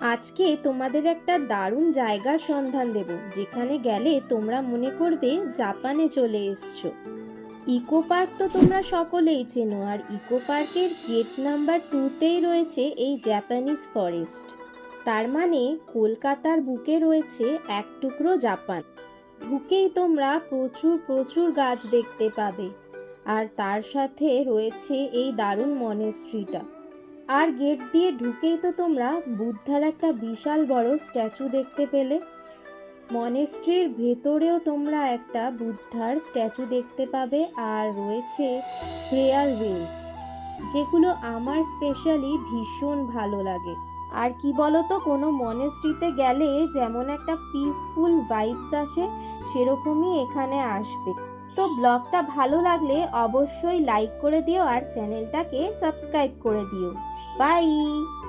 আজকে তোমাদের একটা দারুণ জায়গার সন্ধান দেব, যেখানে গেলে তোমরা মনে করবে জাপানে চলে এসছো। ইকো পার্ক তো তোমরা সকলেই চেনো, আর ইকো পার্কের গেট নাম্বার টুতেই রয়েছে এই জাপানিজ ফরেস্ট। তার মানে কলকাতার বুকে রয়েছে এক টুকরো জাপান। ঢুকেই তোমরা প্রচুর প্রচুর গাছ দেখতে পাবে, আর তার সাথে রয়েছে এই দারুণ মনেস্ট্রিটা। আর গেট দিয়ে ঢুকেই তো তোমরা বুদ্ধার একটা বিশাল বড় স্ট্যাচু দেখতে পেলে। মনেস্ট্রির ভেতরেও তোমরা একটা বুদ্ধার স্ট্যাচু দেখতে পাবে আর রয়েছে প্রেয়ার ওয়েলস যেগুলো আমার স্পেশালি ভীষণ ভালো লাগে। আর কি বলতো, কোনো মনেস্ট্রিতে গেলে যেমন একটা পিসফুল ভাইবস আসে, সেরকমই এখানে আসবে। তো ব্লগটা ভালো লাগলে অবশ্যই লাইক করে দিও আর চ্যানেলটাকে সাবস্ক্রাইব করে দিও। Bye.